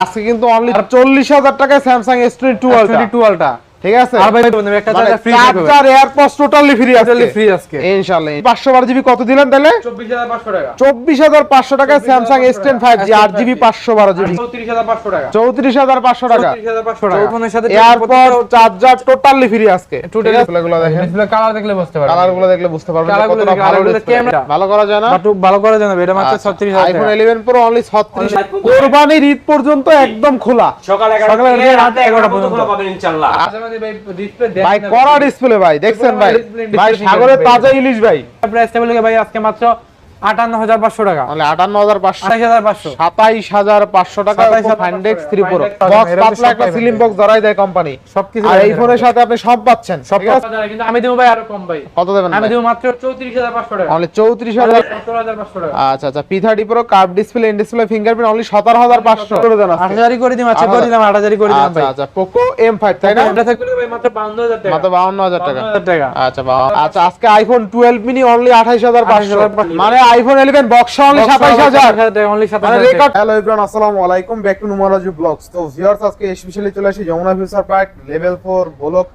আজকে কিন্তু অনলি চল্লিশ হাজার টাকায় Samsung S twenty two two ultra ঠিক আছে? আর ভাই বন্ধু, একটা charger free AirPods totally free আছে টোটালি ফ্রি আজকে। ইনশাআল্লাহ পাঁচশো বারো জিবি কত দিলেন তাহলে? 24500 টাকা। চব্বিশ হাজার পাঁচশো টাকায় Samsung S ten five G আট জিবি পাঁচশো বারো জিবি। 34500 টাকা। চৌত্রিশ হাজার পাঁচশো টাকা। 34500 টাকা। ফোনের সাথে এয়ারপড চার্জার টোটালি ফ্রি আজকে। Totally টোটালি গুলো দেখেন। ডিসপ্লে কালার দেখলে বুঝতে পারবেন। কালার দেখলে বুঝতে পারবেন যে Colour গুলো কতটা ভালো করা যায় না? বাট ভালো করে জানাবে এটা মাত্র 36000 আইফোন টাকা। 11 প্রো অনলি 36 কোরবানির ঈদ পর্যন্ত একদম খোলা। সকাল সকাল 11টা থেকে রাত 11টা পর্যন্ত। পর্যন্ত। পাবেন ইনশাআল্লাহ। আচ্ছা ভাই দেন ভাই করা ডিসপ্লে ভাই দেখছেন ভাই? ভাই সাগরের তাজা ইলিশ ভাই। প্রাইস টেবিল ভাই আজকে মাত্র 58500 টাকা। মানে 58500 28500 27500 টাকা 27,500 ফাইন্ডেক্স 3 প্রো বক্স পাতলা একটা সিলিং বক্স ধরাই দেয় কোম্পানি সবকিছু আর এই ফোনের সাথে আপনি সব পাচ্ছেন। সব কিন্তু আমি দেবো ভাই আরও কম ভাই। কত দেবেন আমি দেবো মাত্র 34500 টাকা। অনলি 34000 17500 টাকা। আচ্ছা আচ্ছা P30 pro curve display in display fingerprint only 17500 করে দেন আজকে। 8000 করে আচ্ছা করে দিলাম 8000 করে দিলাম আচ্ছা আচ্ছা পোকো M5 তাই না? এটা থাকবে ভাই মাত্র 52000 টাকা। মাত্র 52000 টাকা। 52000 টাকা। আচ্ছা আচ্ছা আজকে আইফোন 12 মিনি অনলি 28500 28,500 মানে আইফোন 11 বক্স অনলি 27000 অনলি মানে রেকর্ড হ্যালো এভরিওয়ান আসসালামু আলাইকুম। ব্যাক টু নুমারাজু ব্লগস তো ভিউয়ার্স আজকে স্পেশালি চলে আসি Jamuna future park level 4 block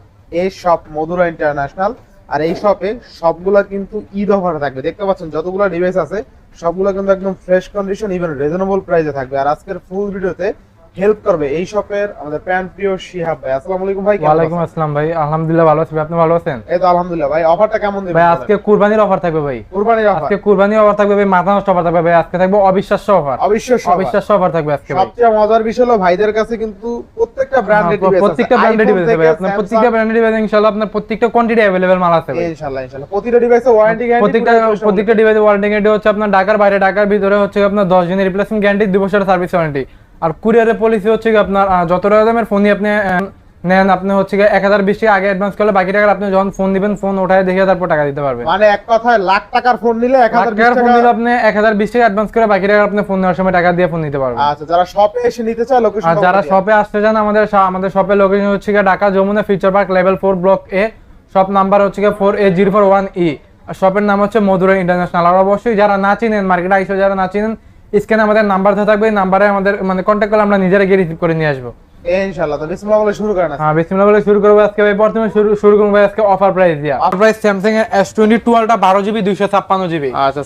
A shop Madhura international আর এই শপে সবগুলা কিন্তু ঈদ অফার থাকবে। দেখতে পাচ্ছেন যতগুলো ডিভাইস আছে সবগুলো কিন্তু একদম ফ্রেশ কন্ডিশন ইভেন রিজনেবল প্রাইসে থাকবে। আর আজকের ফুল ভিডিওতে হেল্প করবে এই শপের আমাদের প্যান প্রিয় শিহাব ভাই আসসালামু আলাইকুম ভাই কেমন ওয়ালাইকুম আছেন? আসসালাম ভাই আলহামদুলিল্লাহ ভালো আছি ভাই, আপনি ভালো আছেন এই তো আলহামদুলিল্লাহ ভাই অফারটা কেমন দিবেন ভাই আজকে কুরবানির অফার থাকবে ভাই কুরবানির অফার আজকে কুরবানির অফার থাকবে ভাই মাথা নষ্ট অফার থাকবে ভাই আজকে থাকবে অবিশ্বাস্য অফার অবিশ্বাস্য offer। অবিশ্বাস্য অফার থাকবে আজকে ভাই সবচেয়ে মজার বিষয় হলো ভাইদের কাছে কিন্তু প্রত্যেকটা ব্র্যান্ডেড হ্যাঁ, প্রত্যেকটা ব্র্যান্ডেড ডিভাইস ভাই আপনার প্রত্যেকটা ব্র্যান্ডেড ডিভাইস ইনশাআল্লাহ আপনার প্রত্যেকটা কোয়ান্টিটি अवेलेबल মাল আছে ভাই ইনশাআল্লাহ ইনশাআল্লাহ প্রতিটা ডিভাইসে ওয়ারেন্টি গ্যারান্টি প্রত্যেকটা প্রত্যেকটা ডিভাইসে ওয়ারেন্টি গ্যারান্টি হচ্ছে আপনার ঢাকার বাইরে ঢাকার ভিতরে হচ্ছে আপনার 10 দিনের রিপ্লেসমেন্ট গ্যারান্টি 2 বছরের সার্ভিস ওয়ারেন্টি আর কুরিয়ারের পলিসি হচ্ছে কি আপনার যত টাকা দামের ফোনই আপনি নেন আপনি হচ্ছে কি 1020 টাকা আগে অ্যাডভান্স করলে বাকি টাকা আপনি যখন ফোন দিবেন ফোন ওঠায় দেখে তারপর টাকা দিতে পারবেন। মানে এক কথায় লাখ টাকার ফোন নিলে এক হাজার টাকার ফোন দিলে আপনি 1020 টাকা অ্যাডভান্স করে বাকি টাকা আপনি ফোন নেওয়ার সময় টাকা দিয়ে ফোন নিতে পারবেন। আচ্ছা যারা শপে এসে নিতে চায় লোকেশন আর যারা শপে আসতে চান আমাদের আমাদের শপের লোকেশন হচ্ছে Dhaka Jamuna future park level four block A shop number হচ্ছে four A zero four one ই আর শপের নাম হচ্ছে মধুরা ইন্টারন্যাশনাল আর অবশ্যই যারা না চিনেন মার্কেটে আইসো যারা না চিনেন স্ক্যানে আমাদের নাম্বার দেওয়া থাকবে নাম্বারে আমাদের মানে কন্ট্যাক্ট করলে আমরা নিজেরা গিয়ে রিসিভ করে নিয়ে আসব। ইনশাআল্লাহ তো বিসমিল্লাহ বলে শুরু করেন। হ্যাঁ বিসমিল্লাহ বলে শুরু করব আজকে। ভাই প্রথমে শুরু শুরু করব ভাই আজকে অফার প্রাইস দিয়া। অফার প্রাইস স্যামসাং এর এস টোয়েন্টি টুয়েলভটা বারো জিবি দুইশো ছাপ্পান্ন জিবি আচ্ছা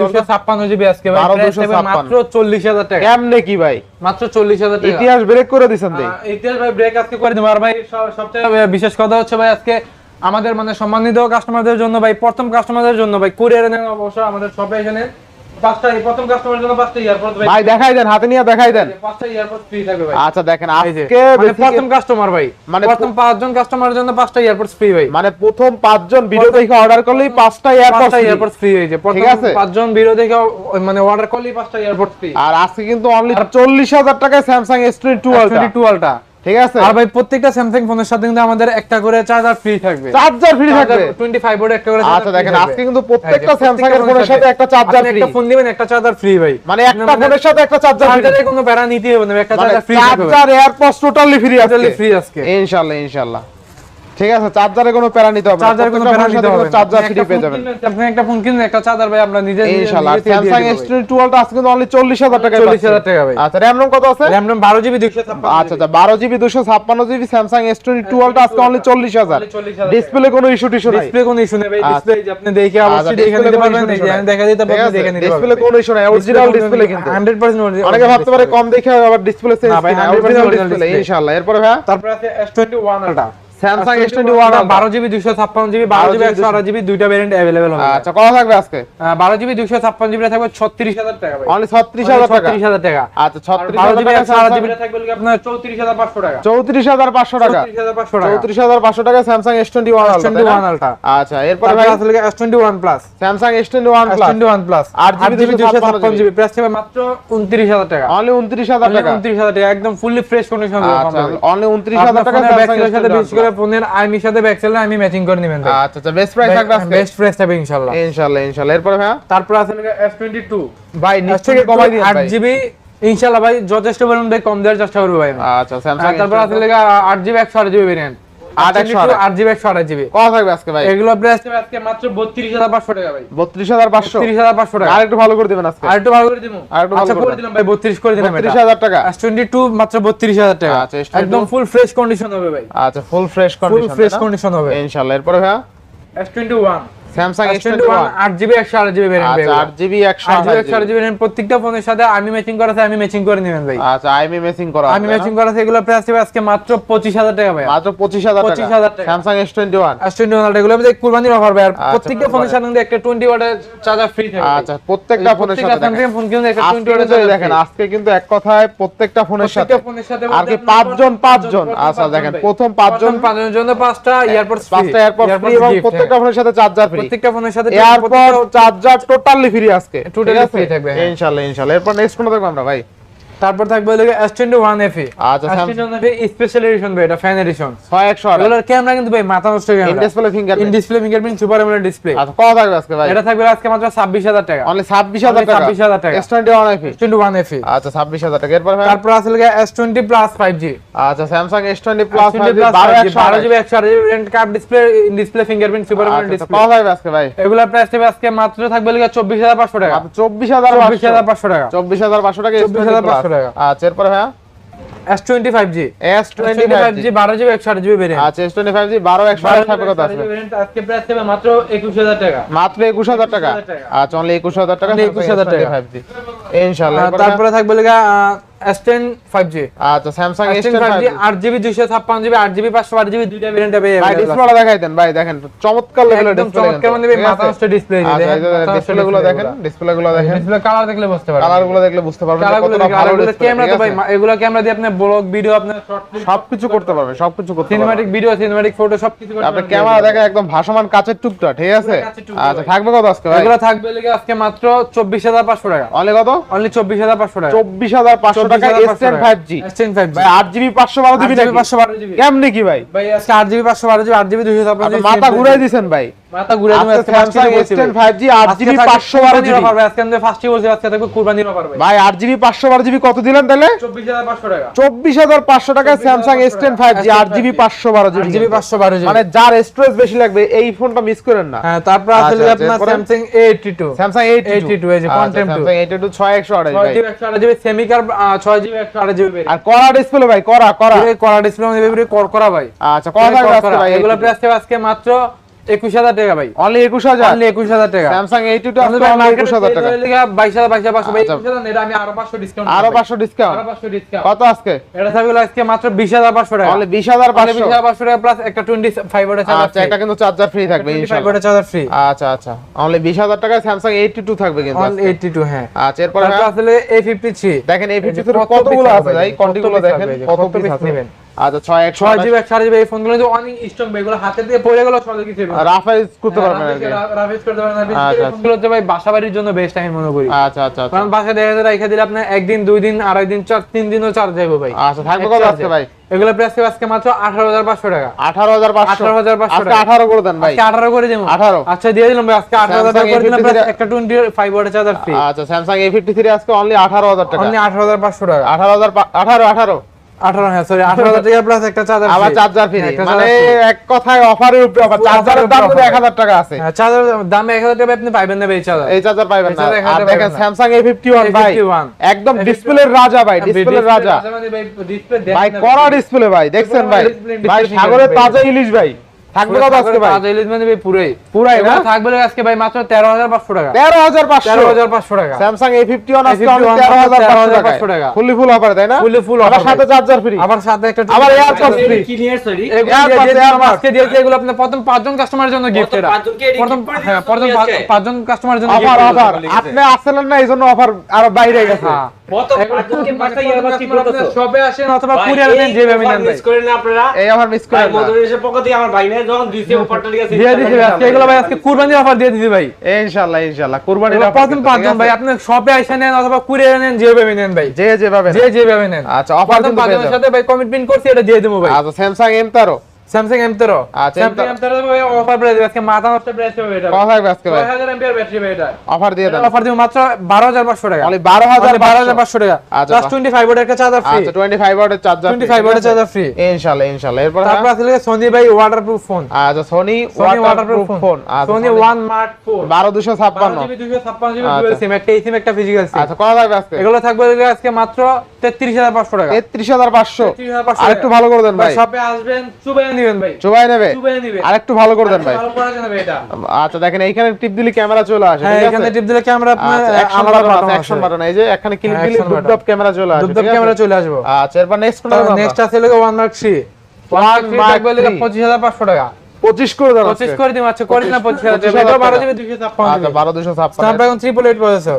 দুশো ছাপ্পান্ন জিবি আজকে ভাই। 12 price থাকবে 256 মাত্র চল্লিশ হাজার টাকা। কেমনে কি ভাই? মাত্র চল্লিশ হাজার টাকা। ইতিহাস ব্রেক করে দিছেন দেই আহ, ইতিহাস ভাই ব্রেক আজকে করে দেবো। আর ভাই সবচেয়ে বিশেষ কথা হচ্ছে ভাই আজকে আমাদের মানে সম্মানিত কাস্টমারদের জন্য ভাই প্রথম কাস্টমারদের জন্য ভাই কুরিয়ারে নেন অবশ্য আমাদের শপে এসে কাস্টমারের ভাই। দেখাই দেন হাতে নিয়ে দেখাই দেন। ফ্রি ভাই। আচ্ছা দেখেন আজকে মানে প্রথম কাস্টমার ভাই। মানে প্রথম পাঁচজন কাস্টমারের জন্য পাঁচটা ইয়ারপড ফ্রি ভাই। মানে প্রথম পাঁচজন ভিডিও দেখে অর্ডার করলেই পাঁচটা ফ্রি হয়েছে ঠিক আছে? পাঁচজন ভিডিও দেখে মানে অর্ডার করলেই পাঁচটা ইয়ারপড ফ্রি আর আজকে কিন্তু অনলি চল্লিশ হাজার টাকায় স্যামসাং এস টোয়েন্টি টু টুয়েলভটা ঠিক আছে? আর ভাই প্রত্যেকটা স্যামসাং ফোনের সাথে কিন্তু আমাদের একটা করে চার্জার ফ্রি থাকবে। চার্জার ফ্রি থাকবে? 25 বোর্ডে একটা করে আচ্ছা দেখেন আজকে কিন্তু প্রত্যেকটা স্যামসাং এর ফোনের সাথে একটা চার্জার ফ্রি একটা ফোন দিবেন একটা চার্জার ফ্রি ভাই। মানে একটা ফোনের সাথে একটা চার্জার ফ্রি চার্জারে কোনো প্যারা নিতে হবে না একটা মানে চার্জার ফ্রি থাকবে চার্জার এয়ারপডস টোটালি ফ্রি আছে টোটালি ফ্রি আজকে। ইনশাআল্লাহ ইনশাআল্লাহ ঠিক আছে চার্জারে কোনো প্যারা নিতে হবে চার্জার কোনো প্যারা নিতে হবে চার্জার ফ্রি পেয়ে যাবেন। আপনি একটা ফোন কিনলেন একটা চার্জার ভাই আমরা নিজে ইনশাআল্লাহ এস ভাই। টোয়েন্টি আজকে অনলি চল্লিশ হাজার টাকা 40,000 টাকা ভাই। আচ্ছা র্যাম রোম কত আছে? RAM RAM 12 GB. 256 আচ্ছা আচ্ছা বারো জিবি দুশো ছাপ্পান্ন GB Samsung S twenty twelve আজকে অনলি 40,000 ডিসপ্লে কোনো ইস্যু টিস্যু নাই। ডিসপ্লে কোনো ইস্যু নেই ভাই আচ্ছা। ডিসপ্লে যে আপনি দেখে আচ্ছা, অবশ্যই দেখে নিতে পারবেন আমি দেখা দিতে ঠিক পারবেন দেখে নিতে ডিসপ্লে কোনো ইস্যু নাই। অরিজিনাল ডিসপ্লে কিন্তু। 100% original অনেকে ভাবতে পারে কম দেখে আবার ডিসপ্লে চেঞ্জ না ভাই, অরিজিনাল ডিসপ্লে ইনশাআল্লাহ এরপরে ভাই তারপর আছে S21 ultra Samsung S twenty one বারো জিবি দুশো ছাপ্পান্ন জিবি বারো জিবি একশো আঠাশ জিবি দুইটা ভ্যারিয়েন্ট অ্যাভেলেবেল হবে। আচ্ছা কত থাকবে আজকে? বারো জিবি দুশো ছাপ্পান্ন জিবি থাকবে ছত্রিশ হাজার টাকা ভাই। অনলি ছত্রিশ হাজার টাকা? ছত্রিশ হাজার টাকা। আচ্ছা ছত্রিশ বারো হাজার জিবি টাকা একশো আঠাশ জিবি থাকবে হলো আপনার চৌত্রিশ হাজার পাঁচশো টাকা। চৌত্রিশ হাজার পাঁচশো টাকা? চৌত্রিশ হাজার পাঁচশো টাকা। চৌত্রিশ হাজার পাঁচশো টাকা Samsung S twenty one twenty one ultra আচ্ছা এরপরে ভাই? আসলে S twenty one plus Samsung S twenty one S plus twenty one plus আট আট জিবি জিবি। দুশো ছাপ্পান্ন জিবি। প্রাইস থাকবে মাত্র উনত্রিশ হাজার টাকা। অনলি উনত্রিশ হাজার টাকা? উনত্রিশ হাজার টাকা একদম ফুললি ফ্রেশ কন্ডিশন আচ্ছা অনলি উনত্রিশ হাজার টাকা করে ফোনের আর্মির সাথে ব্যাক আমি ম্যাচিং করে নেবেন আচ্ছা আচ্ছা বেস্ট প্রাইস থাকবে আজকে? বেস্ট প্রাইস থাকবে ইনশাআল্লাহ ইনশাআল্লাহ ইনশাআল্লাহ এরপর ভাই তারপর আছে এস টোয়েন্টি টু ভাই নিচ থেকে কমাই দিন আট ভাই জিবি ইনশাআল্লাহ ভাই যথেষ্ট পরিমাণ ভাই কম দেওয়ার চেষ্টা করব ভাই। আচ্ছা স্যামসাং তারপর আছে লেগে আট জিবি একশো আট জিবি ভেরিয়েন্ট আট একশো আঠাশ। আট জিবি একশো আঠাশ জিবি। কত থাকবে আজকে ভাই? এগুলো প্রাইস থাকবে আজকে মাত্র বত্রিশ হাজার পাঁচশো টাকা ভাই। বত্রিশ হাজার পাঁচশো? তিরিশ হাজার পাঁচশো টাকা। আর একটু ভালো করে দিবেন আজকে। আর ভালো করে দিব। আর একটু ভালো করে করে দেন। দিলাম ভাই বত্রিশ করে দিলাম হাজার টাকা? এস টোয়েন্টি টু মাত্র বত্রিশ হাজার টাকা। S22 একদম ফুল ফ্রেশ কন্ডিশন হবে ভাই। আচ্ছা ফুল ফ্রেশ কন্ডিশন হবে। ইনশাআল্লাহ এরপরে ভাইয়া? S twenty one Samsung S twenty one S21 আট জিবি একশো আট জিবি ভ্যারিয়েন্ট আচ্ছা আট জিবি একশো আট জিবি একশো আট জিবি ভ্যারিয়েন্ট প্রত্যেকটা ফোনের সাথে আমি ম্যাচিং করা আছে আমি ম্যাচিং করে নেবেন ভাই। আচ্ছা আইমি মেসিং করা আমি ম্যাচিং করা আছে এগুলো প্রাইস হবে আজকে মাত্র পঁচিশ হাজার টাকা ভাই মাত্র পঁচিশ হাজার 25,000 টাকা। স্যামসাং এগুলো আমাদের কুরবানির অফার ভাই আর আচ্ছা, প্রত্যেকটা ফোনের সাথে কিন্তু একটা টোয়েন্টি ওয়াটের চার্জার ফ্রি আচ্ছা প্রত্যেকটা ফোনের সাথে প্রত্যেকটা ফোন কিন্তু একটা আজকে টোয়েন্টি ওয়াটের কিন্তু দেখেন আজকে কিন্তু এক কথায় প্রত্যেকটা ফোনের সাথে। ফোনের সাথে আর কি বলতে পাঁচজন আপনার পাঁচজন। প্রথম আচ্ছা দেখেন। প্রথম পাঁচজন প্রথম পাঁচজনের জন্য পাঁচটা এয়ারপোর্ট পাঁচটা এয়ারপড ফ্রি এবং প্রত্যেকটা ফোনের সাথে চার্জার ফ্রি প্রত্যেকটা ফোনের সাথে এয়ারপড চার্জার টোটালি ফ্রি আজকে। টোটালি ফ্রি থাকবে, হ্যাঁ। ইনশাআল্লাহ ইনশাআল্লাহ এরপর নেক্সট কোন দেখব আমরা ভাই? তারপর থাকবে হলো এস টোয়েন্টি ওয়ান এফি আচ্ছা, স্পেশাল এডিশন ভাই এটা ফ্যান এডিশন ছয় একশো এগুলোর ক্যামেরা কিন্তু ভাই মাথা নষ্ট in camera display finger in display fingerprint super AMOLED display আচ্ছা কত থাকবে আজকে ভাই? এটা থাকবে আজকে মাত্র ছাব্বিশ হাজার টাকা। অনলি ছাব্বিশ হাজার Only টাকা? 26,000 টাকা। S twenty one IP twenty one FE আচ্ছা ছাব্বিশ হাজার টাকা। এরপর ভাই? তারপর আছে S twenty plus five G আচ্ছা স্যামসাং এস টোয়েন্টি প্লাস বারো বারো একশো জিবি একশো আট GB card display display fingerprint super আচ্ছা ডিসপ্লে কত থাকবে আজকে ভাই? এগুলোর প্রাইস থাকবে আজকে মাত্র থাকবে হাজার পাঁচশো টাকা। চব্বিশ হাজার চব্বিশ হাজার পাঁচশো টাকা। চব্বিশ হাজার পাঁচশো টাকা 24,500 টাকা। টাকা। ফাইভ জি এস একশো আট মাত্র একুশ হাজার টাকা। মাত্র একুশ হাজার টাকা? আচ্ছা একুশ হাজার টাকা ফাইভ জি ইনশাল্লাহ তারপরে থাকবে লেগা আচ্ছা, আচ্ছা, সবকিছু করতে পারবেন। সবকিছু করতে ভিডিও সিনেম্যাটিক ফটো সবকিছু করতে আপনি ক্যামেরা দেখেন একদম ভাসমান কাচের টুকটা ঠিক আছে? আচ্ছা থাকবে কত আজকে ভাই? এগুলো থাকবে লাগে আজকে মাত্র 24500 টাকা। অনলি কত? হাজার পাঁচশো টাকা। 24500 টাকা? ভাই আট জিবি পাঁচশো বারো জিবি নাকি? পাঁচশো বারো জিবি কেমনি কি ভাই? ভাই আজকে আট জিবি পাঁচশো বারো জিবি আট জিবি দুইশো ছাপ্পান্ন আপনি জিবি মাথা ঘুরাই দিবেন ভাই। মাথা ঘুরে দিবেন আজকে Samsung S ten five G আট জিবি পাঁচশো বারো জিবি। আজকে আমাদের ফার্স্টে আজকে থাকবে কুরবানির অফার ভাই ভাই আট জিবি পাঁচশো বারো জিবি কত দিলেন তাহলে? চব্বিশ হাজার পাঁচশো টাকা। চব্বিশ হাজার পাঁচশো টাকায় Samsung S ten five G আট জিবি পাঁচশো বারো আট জিবি। জিবি পাঁচশো বারো জিবি। মানে যার স্টোরেজ বেশি লাগবে এই ফোনটা মিস করেন না। হ্যাঁ তারপর আচ্ছা, আসলে আচ্ছা, আপনার এরপরে? Samsung A eighty two Samsung eight 82 এই যে Quantum two। Samsung eight two ছয় একশো আঠাশ ছয় ভাই। জিবি একশো আট জিবি সেমিকার ছয় জিবি একশো আর কড়া ডিসপ্লে ভাই কড়া কড়া। করা ডিসপ্লে কর করা ভাই। আচ্ছা থাকবে ভাই এগুলো প্রাইস আজকে মাত্র একুশ হাজার টাকা ভাই। অনলি একুশ হাজার? অনলি একুশ হাজার টাকা। স্যামসাং এইট টু আমাদের অনলি মার্কেটে একুশ হাজার টাকা। বাইশ হাজার বাইশ হাজার পাঁচশো ভাই। 21,000 না, এটা আমি আরও পাঁচশো ডিসকাউন্ট আরও পাঁচশো ডিসকাউন্ট আরও পাঁচশো ডিসকাউন্ট কত আজকে? এটা থাকবে আজকে মাত্র বিশ হাজার পাঁচশো টাকা। অনলি বিশ হাজার বিশ হাজার পাঁচশো টাকা প্লাস একটা টোয়েন্টি ফাইভ ওটা আচ্ছা এটা কিন্তু চার্জার ফ্রি থাকবে ফাইভ ওটা চার্জার ফ্রি আচ্ছা আচ্ছা। অনলি বিশ হাজার টাকায় স্যামসাং এইটটি টু থাকবে কিন্তু অন টু হ্যাঁ। আচ্ছা এরপর আসলে এ ফিফটি থ্রি দেখেন এই এই ফিফটি কত কতগুলো আছে হবে, ভাই? কত দেখেন এই কত পিস নেবেন? আচ্ছা ছয় একশো ছয় জিবি একশো আট জিবি এই ফোনগুলো কিন্তু অনেক স্ট্রং ভাই এগুলো হাতে দিয়ে পড়ে গেল সহজে কিছু রাফাইজ করতে পারবেন আর করতে পারবেন না। আচ্ছা, আচ্ছা। ফোনগুলো হচ্ছে ভাই বাসা জন্য বেস্ট আমি মনে করি। আচ্ছা কারণ বাসায় দেখা যায় রেখে দিলে আপনার একদিন দুই দিন আড়াই দিন চার তিন দিনও চার্জ যাবে ভাই। আচ্ছা থাকবে কত আজকে ভাই? এগুলো প্রাইস আজকে মাত্র আঠারো হাজার পাঁচশো টাকা। আঠারো হাজার পাঁচশো। 18,500 আজকে টাকা। আঠারো করে দেন ভাই। আজকে আঠারো করে দেবো। 18 আচ্ছা দিয়ে দিলাম ভাই আজকে আঠারো হাজার টাকা Samsung করে দিলাম একটা টোয়েন্টি ফাইভ ওয়াটের চার্জার ফ্রি আচ্ছা স্যামসাং এ ফিফটি থ্রি আজকে অনলি আঠারো হাজার টাকা। অনলি আঠারো হাজার পাঁচশো টাকা। আঠারো হাজার আঠারো। আঠারো আঠারো হ্যাঁ সরি আঠারো হাজার টাকা প্লাস একটা চার্জার আবার চার্জার ফ্রি মানে এক কথায় অফারের উপরে অফার চার্জারের দাম কিন্তু এক হাজার টাকা আছে। চার্জার দাম এক হাজার টাকা আপনি পাইবেন না চার্জার এই চার্জার পাইবেন না। আর দেখেন স্যামসাং এ ফিফটি ওয়ান ভাই একদম ডিসপ্লের রাজা ভাই ডিসপ্লের রাজা। ভাই কড়া ডিসপ্লে ভাই দেখছেন ভাই? ভাই সাগরের তাজা ইলিশ ভাই। থাকবে কত আজকে ভাই? পুরাই। পুরাই না? থাকবে আজকে ভাই মাত্র তেরো হাজার পাঁচশো টাকা। তেরো হাজার পাঁচশো। তেরো হাজার পাঁচশো টাকা। স্যামসাং এ আজকে A51 তেরো হাজার পাঁচশো 13,500 টাকা। টাকা। ফুল অফার তাই না? Fully full আবার সাথে চার্জার ফ্রি আবার সাথে একটা আবার AirPods free। কি নিয়ে সরি এগুলো AirPods, দিয়ে দিলাম AirPods। আজকে দিয়েছি এগুলো আপনার প্রথম পাঁচজন কাস্টমারের জন্য গিফট এটা প্রথম হ্যাঁ প্রথম তুমি পাঁচ- আজকে? পাঁচজন কাস্টমারের জন্য অফার অফার আপনি আসলেন না এই জন্য অফার আরও বাইরে গেছে। হ্যাঁ শপে আসেন অথবা কুরিয়ার দেন যেভাবে নেন ভাই করেন আপনারা। এই অফার মিস করেন না। পক্ষ থেকে আমার ভাই নাই যখন দিছে অফারটা ঠিক আছে দিয়ে দিছি ভাই আজকে এগুলো ভাই আজকে কুরবানির অফার দিয়ে ভাই। ইনশাআল্লাহ ইনশাআল্লাহ কুরবানির এগুলো offer প্রথম কিন্তু, পাঁচজন ঠিক ভাই আপনি শপে এসে নেন অথবা কুরিয়ার নেন যেভাবে নেন ভাই। যে যেভাবে যে যেভাবে নেন। আচ্ছা অফার। সাথে ভাই কমিটমেন্ট করছি এটা দিয়ে দেবো ভাই। আচ্ছা স্যামসাং এম তেরো। Samsung M13 Samsung M13 M13 offer price আজকে মাথা নষ্ট প্রাইস হবে এটা। কত থাকবে আজকে ভাই 6000 এমপিআর ব্যাটারি ভাই এটা। অফার দিয়ে দেন। অফার দিব মাত্র 12500 টাকা। অনলি 12500 12500 টাকা। প্লাস বাহ। 25 ওয়াটের চার্জার ফ্রি আচ্ছা 25 ওয়াটের চার্জার 25 ওয়াটের চার্জার ফ্রি ইনশাআল্লাহ ইনশাআল্লাহ এরপর তারপর আছে সনি ভাই ওয়াটারপ্রুফ ফোন আচ্ছা Sony waterproof phone one mark 4 12256 GB 256 GB আচ্ছা। সিম একটা সিম একটা ফিজিক্যাল সিম আচ্ছা কত থাকবে আজকে? এগুলো থাকবে আজকে মাত্র 33500 টাকা। 33500 33500 আরেকটু ভালো করে দেন ভাই। শপে আসবেন চুবাইয়া নেবেন ভাই। চুবাই নেবে? ভালো করে দেন ভাই। আচ্ছা দেখেন এইখানে টিপ দিলে ক্যামেরা চলে আসে হ্যাঁ এখানে টিপ দিলে ক্যামেরা আপনার আলাদা বাটন বাটন অ্যাকশন বাটন এই যে এখানে ক্লিক দিলে action ক্যামেরা চলে আসে দুবদাব ক্যামেরা চলে আসবে। আচ্ছা এরপর নেক্সট নেক্সট আছে হলো 1 মার্ক 3 One Mark 3 25500 টাকা। 25 করে দেন 25 করে দিম আচ্ছা করি না 25000 টাকা 25,000 এটা 12 টাকা। জিবি 256 আচ্ছা 12256 স্ন্যাপড্রাগন 388 প্রসেসর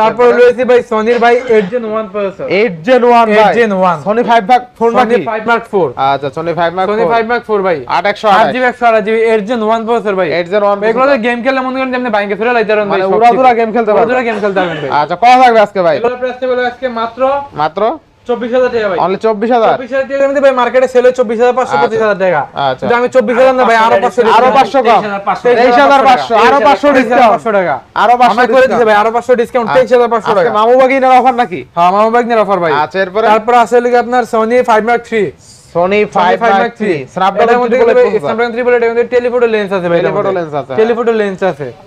তারপর রয়েছে ভাই সনির ভাই 8 জেন 1 প্রসেসর 8 জেন 1 ভাই। 8 Gen 1 সনি 5 ভাগ 4 সনি 5 মার্ক 4 আচ্ছা সনি 5 ভাগ সনি 5 মার্ক 4 ভাই। 8128 8 জিবি 128 জি 8 জেন 1 প্রসেসর ভাই। 8 জেন 1 এগুলো গেম খেললে মনে করেন আপনি বাইকে ফেলে লাইতে পারেন ভাই মানে উড়াদুরা game খেলতে পারবেন। উড়াদুরা গেম খেলতে পারবেন ভাই। আচ্ছা কত থাকবে আজকে ভাই? এগুলো প্রাইস আজকে মাত্র মাত্র? 24000 টাকা ভাই। অনলি 24000 24000 টাকা মধ্যে ভাই মার্কেটে সেল হয় 24500 25000 টাকা। আচ্ছা। আমি 24000 না ভাই আরও 500 আরও 500 কম। 23500 আরও 500 ডিসকাউন্ট 500 টাকা। আরও 500 আমরা করে দিতে ভাই আরও 500 ডিসকাউন্ট 23500 টাকা। মামু বাগিনার অফার নাকি? হ্যাঁ মামা বাগনের অফার ভাই। আচ্ছা এরপরে? তারপর আছে লিখে আপনার Sony 5 Mark 3 সনি 5 ভাগ 3 স্ন্যাপড্রাগন মধ্যে স্ন্যাপড্রাগন 3 এর মধ্যে টেলিফোটো লেন্স আছে ভাই Telephoto lens আছে। টেলিফোটো লেন্স আছে। আচ্ছা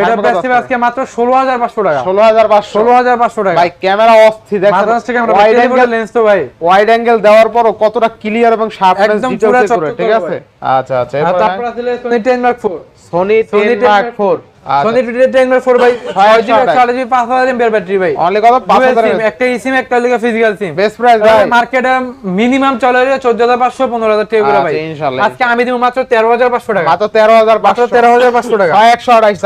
এটা প্রাইস কত থাকবে আজকে মাত্র 16500 টাকা। 16500 16500 টাকা। ভাই ক্যামেরা অস্থি দেখেন। ওয়াইড অ্যাঙ্গেল লেন্স তো ভাই। ওয়াইড অ্যাঙ্গেল দেওয়ার পরও কতটা ক্লিয়ার এবং শার্পনেস ডিটেইলস করে ঠিক আছে? আচ্ছা আচ্ছা তারপর আছে Sony 10 Mark 4 Sony Sony 10 mark 4 Sony 10 Mark 4 ভাই 6 জিবি 628 4 জিবি 5000 এমএএইচ ভাই। অনলি কত? Dual 5000 SIM, একটা eSIM একটা লিগা ফিজিক্যাল সিম বেস্ট প্রাইস ভাই। মার্কেটে মিনিমাম চলে যায় 14500 15000 টাকা করে ভাই। আচ্ছা, ইনশাআল্লাহ। আজকে আমি দিব মাত্র 13500 টাকা। মাত্র 13500 মাত্র 13500 টাকা। 128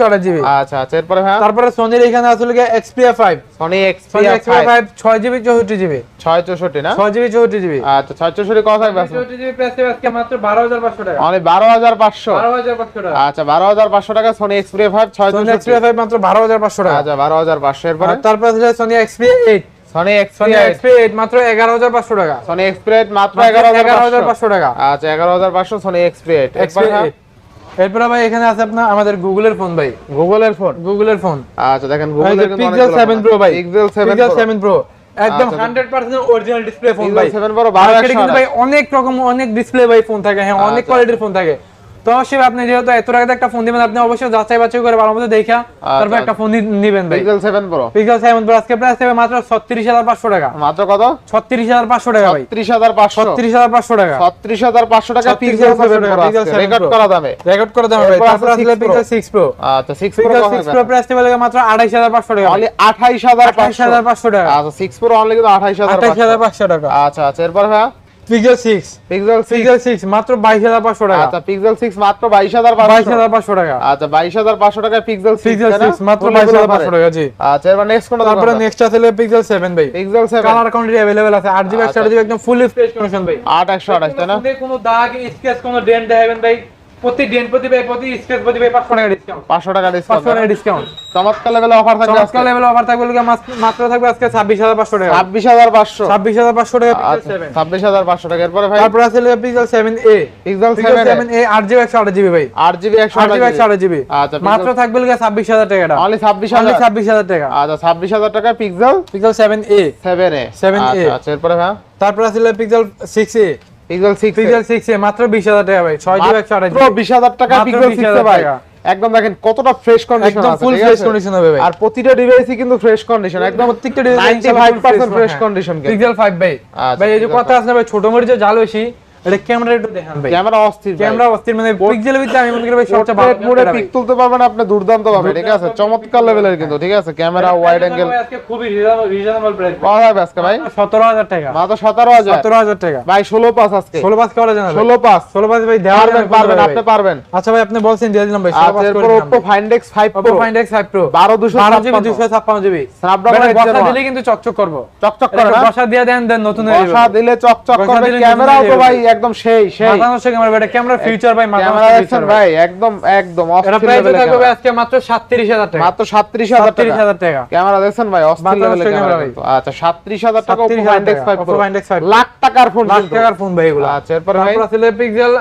6 জিবি আচ্ছা আচ্ছা এরপরে হ্যাঁ। তারপরে সনির এখানে আসলে গিয়ে Xperia 5 Sony Sony Xperia Xperia 5 6 GB 64 GB 664 না? 6 জিবি 64 জিবি আচ্ছা 664 কত থাকবে আজকে? 64 জিবি প্রাইস আজকে মাত্র 12500 টাকা। অনলি 12500 12500 টাকা। আচ্ছা 12500 টাকা সনি এক্সপিরিয়া 5 সনি 664 5 মাত্র 12500 টাকা। আচ্ছা 12500 এরপরে? আর তারপরে আছে সনি Xperia 8 সনি সনি 8 মাত্র 11500 টাকা। সনি এক্সপিরিয়া মাত্র মাত্র 11500 11500 টাকা। আচ্ছা 11500 সনি এক্সপিরিয়া এরপরে Xperia 8 এরপর ভাই এখানে আছে আপনার আমাদের গুগলের ফোন ভাই। গুগলের ফোন গুগলের ফোন আচ্ছা দেখেন ভাই গুগলের পিক্সেল 7 প্রো ভাই। পিক্সেল 7 পিক্সেল প্রো 7 প্রো একদম আচ্ছা, 100% অরিজিনাল ডিসপ্লে ফোন ভাই। 7 প্রো মার্কেটে কিন্তু 12 ভাই অনেক রকম অনেক ডিসপ্লে ভাই ফোন থাকে। হ্যাঁ অনেক আচ্ছা। কোয়ালিটির ফোন থাকে। তো অবশ্যই আপনি যেহেতু এত টাকাতে একটা ফোন দিবেন আপনি অবশ্যই যাচাই বাছাই করে ভালো মতো দেখা তারপর আচ্ছা। একটা ফোন নেবেন ভাই। পিক্সেল 7 প্রো পিক্সেল 7 প্রো আজকে প্রাইস থাকবে মাত্র 36500 টাকা। মাত্র কত? 36500 টাকা ভাই। 36500 36500 টাকা। 36500 টাকা পিক্সেল 7 প্রো Pixel 7 রেকর্ড। করা দামে। রেকর্ড করে ভাই। তারপর আসলে পিক্সেল 6 প্রো আচ্ছা 6 প্রো পিক্সেল 6 প্রো প্রাইস থাকবে মাত্র 28500 টাকা অনলি 28500 28500 টাকা। আচ্ছা 6 প্রো অনলি কিন্তু 28500 28500 টাকা। আচ্ছা আচ্ছা এরপর হ্যাঁ পিক্সেল 6 পিক্সেল 6 পিক্সেল 6 মাত্র 22500 টাকা আচ্ছা পিক্সেল 6 মাত্র 22500 22500 টাকা আচ্ছা 22500 টাকা পিক্সেল 6 পিক্সেল 6 মাত্র 22500 টাকা জি আচ্ছা এবার নেক্সট কোনটা তারপরে নেক্সট আছে পিক্সেল 7 ভাই পিক্সেল 7 কালার কোয়ান্টিটি अवेलेबल আছে 8 জিবি 128 জিবি একদম ফুলি ফ্রেশ কন্ডিশন ভাই 8128 তাই না ফোনে কোনো দাগ স্কেচ কোনো ডেন্ট দেখাবেন ভাই প্রতি ডেন্ট প্রতি ভাই প্রতি স্কেচ প্রতি ভাই 500 টাকা ডিসকাউন্ট 500 টাকা 500 টাকা ডিসকাউন্ট চমৎকার লেভেলে অফার থাকবে চমৎকার লেভেল অফার থাকবে লিগা মাত্র থাকবে আজকে 26500 টাকা। 26500 26500 টাকা পিক্সেল 7 26500 টাকা। এরপরে ভাই? তারপর আছে Pixel 7a Pixel Pixel 7 7a 8 GB 128 GB ভাই। 8 জিবি 8 জিবি 128 জিবি আচ্ছা মাত্র থাকবে লিগা 26000 টাকা এটা অনলি অনলি 26000 26000 টাকা। আচ্ছা 26000 টাকা পিক্সেল পিক্সেল 7a 7 এ 7A আচ্ছা আচ্ছা এরপরে ভাই? তারপর আছে pixel 6a pixel 6 pixel 6a মাত্র 20000 টাকা ভাই। 6 জিবি 128 মাত্র 20000 টাকা পিক্সেল 20,000 6 ভাই। একদম দেখেন কতটা ফ্রেশ কন্ডিশন একদম ফুল ফ্রেশ কন্ডিশন হবে ভাই। আর প্রতিটা ডিভাইসই কিন্তু ফ্রেশ কন্ডিশন একদম প্রত্যেকটা ডিজাইন 95% ফ্রেশ কন্ডিশন পিক্সেল 5 ভাই। আচ্ছা, ভাই এই যে কথা আছে না ভাই ছোট মরিচে জাল বেশি। এটা ক্যামেরা একটু দেখান ভাই। ক্যামেরা অস্থির ক্যামেরা অস্থির মানে পিক্সেলের ভিতরে আমি মনে করি ভাই সবচেয়ে ভালো মোডে পিক তুলতে পারবেন আপনি দুর্দান্ত পাবে ঠিক আছে? চমৎকার লেভেলের কিন্তু ঠিক আছে? ক্যামেরা ওয়াইড অ্যাঙ্গেল আজকে খুবই রিজনেবল প্রাইস কত হবে আজকে ভাই? 17000 টাকা। মাত্র 17000 17000 টাকা। ভাই 16 পাস আজকে। 16 পাস করা যায় 16 পাস 16 পাস ভাই দেওয়া পারবেন পারবেন আপনি পারবেন। আচ্ছা ভাই আপনি বলছেন দিয়ে দিলাম ভাই 16 আচ্ছা পাস করে এরপর Oppo Find X 5 Oppo Pro Find X5 Pro 12 12 256 GB Snapdragon ভাই 8 Gen বসা দিলে কিন্তু চকচক করব। চকচক করে এটা না? বসা দিয়ে দেন দেন নতুন বসা দিলে চকচক করবে। ক্যামেরাও তো ভাই যাবে। একদম সেই সেই। ক্যামেরা এটা ক্যামেরা ভাই ক্যামেরা ভাই। একদম একদম প্রাইস থাকবে আজকে মাত্র 37000 টাকা। মাত্র 37000 টাকা। ক্যামেরা দেখছেন ভাই অস্থির লেভেলের ক্যামেরা। আচ্ছা 37000 টাকা Oppo 37000 Find X5 Oppo Pro Find X5 Pro। Lakh টাকার ফোন লাখ টাকার ফোন ভাই এগুলো। আচ্ছা এরপরে ভাই? তারপর পিক্সেল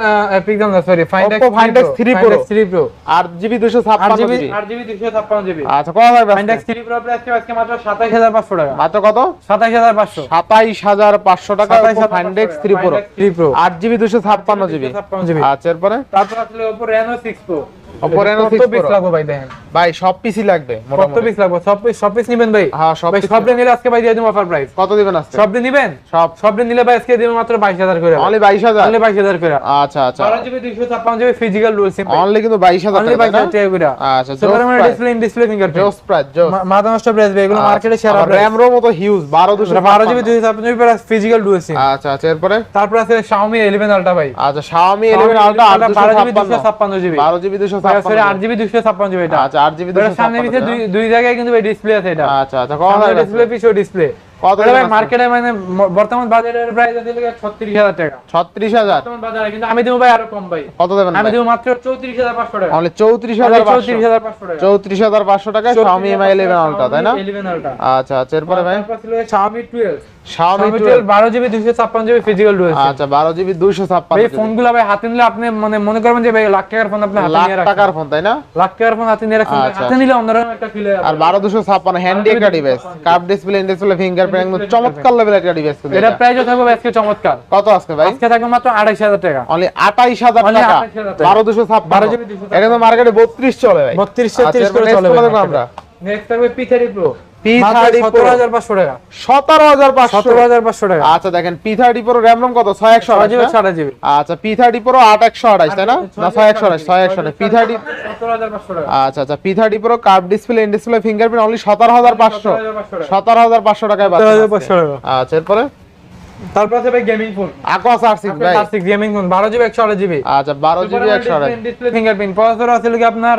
পিক্সেল না sorry find Oppo Find X 3 Pro। 3 Pro আর জিবি দুশো ছাপ্পান্ন 8GB জিবি 8GB 256 আচ্ছা কত ভাই ফাইন্ড এক্স 3 Pro প্রাইস আজকে মাত্র 27500 টাকা। মাত্র কত? 27500 সাতাইশ হাজার পাঁচশো টাকা Find X three pro 3 Pro আট জিবি দুশো ছাপ্পান্ন জিবি। 256 GB আচ্ছা এরপরে? তারপর আসলে Oppo Reno 6 Pro Oppo Reno কত 6 লাগবে ভাই দেখেন? ভাই সব পিসি লাগবে কত পিস লাগবে? সব পিস সব পিস নেবেন ভাই? হ্যাঁ সব ভাই সব নিলে আজকে ভাই দিয়ে দিন অফার প্রাইস কত দিবেন আজকে? সব নেবেন? সব। সব নিলে ভাই আজকে দিবেন মাত্র 22000 করে। অনলি বাইশ হাজার? অনলি 22000 করে। আচ্ছা আচ্ছা। 12 GB 256 GB physical dual SIM only কিন্তু বাইশ হাজার অনলি টাকা তাই না? 22000 টাকা করে আচ্ছা সুপার মানে ডিসপ্লে ইন ডিসপ্লে ফিঙ্গারপ্রিন্ট জোস প্রাইস জোস মাথা নষ্ট প্রাইস ভাই এগুলো মার্কেটে সেরা র্যাম রো মতো হিউজ বারো দুশো বারো জিবি দুই ছাপ্পান্ন GB plus physical dual SIM আচ্ছা আচ্ছা এরপরে? তারপর আছে Xiaomi 11 Ultra ভাই। আচ্ছা Xiaomi 11 Ultra আট জিবি জিবি সরি ছাপ্পান্ন আট জিবি দুশো ছাপ্পান্ন জিবি এটা। আচ্ছা আট জিবি এটার দুশো সামনে পিছে দুই দুই জায়গায় কিন্তু ভাই ডিসপ্লে আছে এটা। আচ্ছা আচ্ছা কত ডিসপ্লে পিছু ডিসপ্লে কত ভাই মার্কেটে মানে বর্তমান বাজারের প্রাইস আছে 36000 টাকা। ছত্রিশ হাজার? বর্তমান বাজারে কিন্তু আমি দেবো ভাই আরও কম ভাই। কত দেবেন আমি দেবো মাত্র 34500 টাকা। অনলি চৌত্রিশ হাজার 34500 টাকা। চৌত্রিশ হাজার পাঁচশো টাকা Xiaomi Mi 11 Ultra তাই না? 11 Ultra আচ্ছা আচ্ছা এরপরে ভাই? তারপর ছিল Xiaomi 12 Xiaomi Xiaomi 12 12 12 256 GB physical dual আচ্ছা ভাই ফোনগুলো ভাই হাতে নিলে আপনি মানে মনে করবেন যে ভাই লাখ টাকার ফোন আপনি হাতে লাখ টাকার ফোন তাই না? লাখ টাকার ফোন হাতে নিয়ে রাখছেন আচ্ছা। হাতে নিলে অন্যরকম একটা ফিল আর বারো দুশো ছাপ্পান্ন হ্যান্ডি একটা device curve display display fingerprint একদম চমৎকার লেভেল একটা ডিভাইস এটা প্রাইসও থাকবে আজকে চমৎকার। কত আজকে ভাই? আজকে থাকবে মাত্র 28000 টাকা। অনলি টাকা। 28,000 টাকা। বারো দুশো ছাপ্পান্ন। 12 জিবি 256 এটা তো মার্কেটে বত্রিশ চলে ভাই। 32 আচ্ছা, 33 করে চলে next ভাই। দেখব আমরা। নেক্সট থাকবে P30 Pro P30 Pro। 17500 সতেরো হাজার পাঁচশো টাকা। আচ্ছা দেখেন P thirty pro RAM ROM কত? ছয় একশো আঠাশ জিবি আচ্ছা পি থার্টি প্রো আট একশো আঠাশ তাই না? না ছয় একশো আঠাশ ছয় একশো আঠাশ। পি থার্টি আচ্ছা আচ্ছা P thirty pro curve display in display fingerprint only সতেরো হাজার পাঁচশো। সতেরো হাজার পাঁচশো টাকায় পাচ্ছেন আজকে। 17500 টাকা। আচ্ছা এরপরে? তারপর আছে ভাই gaming phone gaming phone 12 GB 128 GB. আচ্ছা বারো জিবি একশো ডিসপ্লে ফিঙ্গারপ্রিন্ট প্রসেসর আছে কি আপনার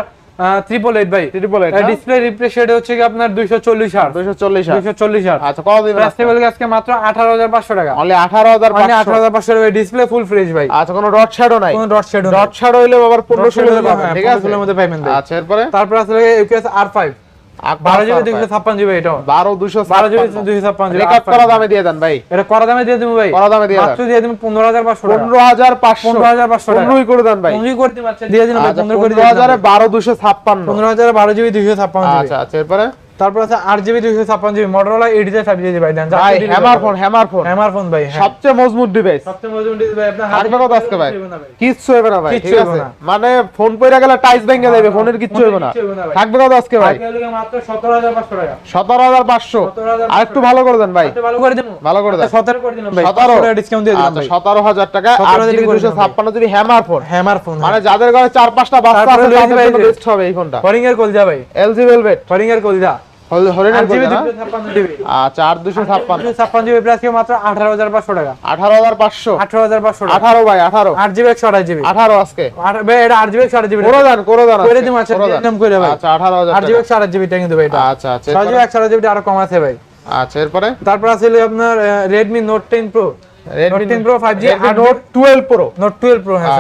triple eight by Triple eight? Display refresh rate হচ্ছে কি আপনার দুইশো চল্লিশ হার্ট দুইশো চল্লিশ দুইশো চল্লিশ হার্ট আচ্ছা কত দিবেন আজকে মাত্র আঠারো হাজার পাঁচশো টাকা। অনলি আঠারো হাজার মানে আঠারো হাজার পাঁচশো টাকা। ডিসপ্লে ফুল ফ্রেশ ভাই। আচ্ছা কোনো ডট শ্যাডো নাই? কোনো ডট শেড ডট শ্যাডো আবার পনেরো ষোলো হলে পাবেন হ্যাঁ, ঠিক আছে? মধ্যে পাইবেন আচ্ছা এরপরে? তারপর আছে ইউকেএস আর ফাইভ বারো জিবি দুইশো ছাপ্পান্ন জিবি এটা। বারো দুশো বারো জিবি দুইশো ছাপ্পান্ন জিবি রেকর্ড করা দামে দিয়ে দেন ভাই। এটা করা দামে দিয়ে দেবো ভাই। করা দামে দিয়ে মাত্র দিয়ে পনেরো হাজার পাঁচশো পনেরো হাজার পাঁচশো। পনেরো হাজার পাঁচশো পনেরোই করে দেন ভাই। পনেরোই করে দিন আচ্ছা দিয়ে দিন পনেরো হাজারে বারো দুশো ছাপ্পান্ন। পনেরো হাজার বারো জিবি দুইশো ছাপ্পান্ন আচ্ছা আচ্ছা এরপরে? তারপর আছে আট জিবি দুইশো ছাপ্পান্ন GB Motorola eight GB five GB ভাই then hammer phone hammer phone hammer phone ভাই হ্যাঁ। সবচেয়ে মজবুত ডিভাইস সবচেয়ে মজবুত ডিভাইস ভাই আপনার কত আজকে ভাই। কিচ্ছু হবে না ভাই। ঠিক আছে? মানে ফোন পইরা গেলে টাইস ভেঙে যাবে ফোনের কিচ্ছু হবে না। থাকবে কত আজকে ভাই? মাত্র সতেরো হাজার পাঁচশো টাকা। সতেরো হাজার পাঁচশো। 17,500 আর একটু ভালো করে দেন ভাই। আচ্ছা, ভালো করে দেবো ভালো করে দেন। সতেরো করে দিলাম ভাই। সতেরো। ডিসকাউন্ট দিয়ে দিলাম আচ্ছা ভাই। সতেরো হাজার টাকা আট 17,000 জিবি করে দুশো দিলাম ভাই। ছাপ্পান্ন GB hammer phone hammer phone মানে যাদের ঘরে চার পাঁচটা বাচ্চা আছে তাদের জন্য বেস্ট হবে এই ফোনটা ফরিং এর কলজা ভাই। এলজি ভেলভেট ফরিং এর কলজা। আরও কম আছে ভাই। তারপর আছে আপনার Redmi note ten pro Redmi 10 Pro 5G Note twelve pro হ্যাঁ